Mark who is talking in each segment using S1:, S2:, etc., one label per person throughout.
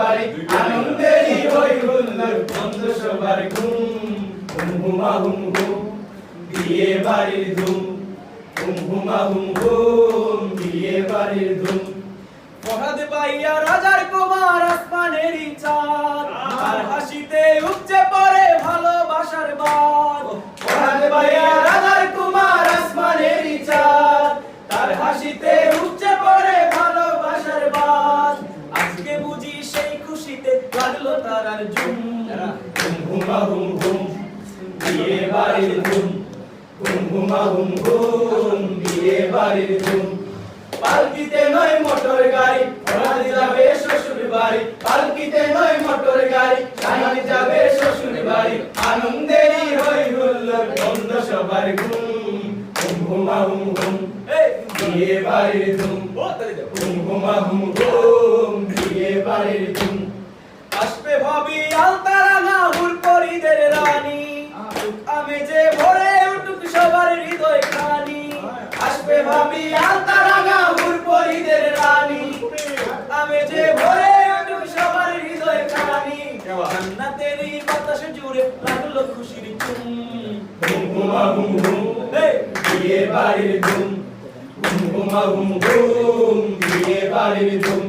S1: বাড়ি আনন্দেরই হই হুল্লোর বন্ধু সবার ঘুম। হুম হুমা হুম হুম বিয়ে বাড়ির ধুম। হুম হুমা হুম হুম বিয়ে বাড়ির ধুম।
S2: ফরহাদ পাইয়া রাজার কুমার আসমানেরই চাঁদ তারার ঝুম
S1: হুম হুমা হুম বিয়ে বাড়ির ধুম হুম হুমা হুম হুম বিয়ে বাড়ির ধুম পালকিতে নয় মোটর গাড়ি ফরাদ যাবে শ্বশুর বাড়ি পালকিতে নয় মোটর গাড়ি যাবে শ্বশুর বাড়ি আনন্দেরই সবার ঘুম হুম বিয়ে বাড়ির ধুম
S2: আসবে ভাবি আলতারাঙা হুর পরিদের রানী। আমি যে ভরে উঠুক সবার হৃদয় খানি।
S1: আসবে ভাবি আলতারাঙা হুরপরিদের রানী।
S2: আমি যে ভরে উঠুক সবার হৃদয় খানি। জান্নাতেরই বাতাস জুড়ে লাগল খুশির চুম
S1: হুম হুমা হুম হুম বিয়ে বাড়ির ধুম হুম হুমা হুম হুম বিয়ে বাড়ির ধুম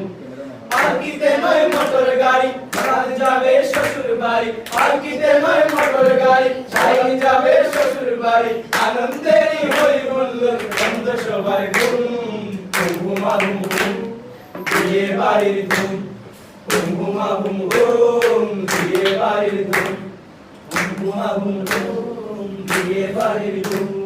S1: পালকিতে নয় মোটর গাড়ি রাত যাবে শ্বশুর বাড়ি। পালকিতে নয় মোটর গাড়ি শাহিন যাবে শ্বশুর বাড়ি। আনন্দেরই হই হুল্লোড় বন্ধ সবার ঘুম হুম হুম বিয়ে বাড়ির হুম হুমা হুম হুম বিয়ে বাড়ির হুমা হুম হুম বিয়ে বাড়ির ধুম।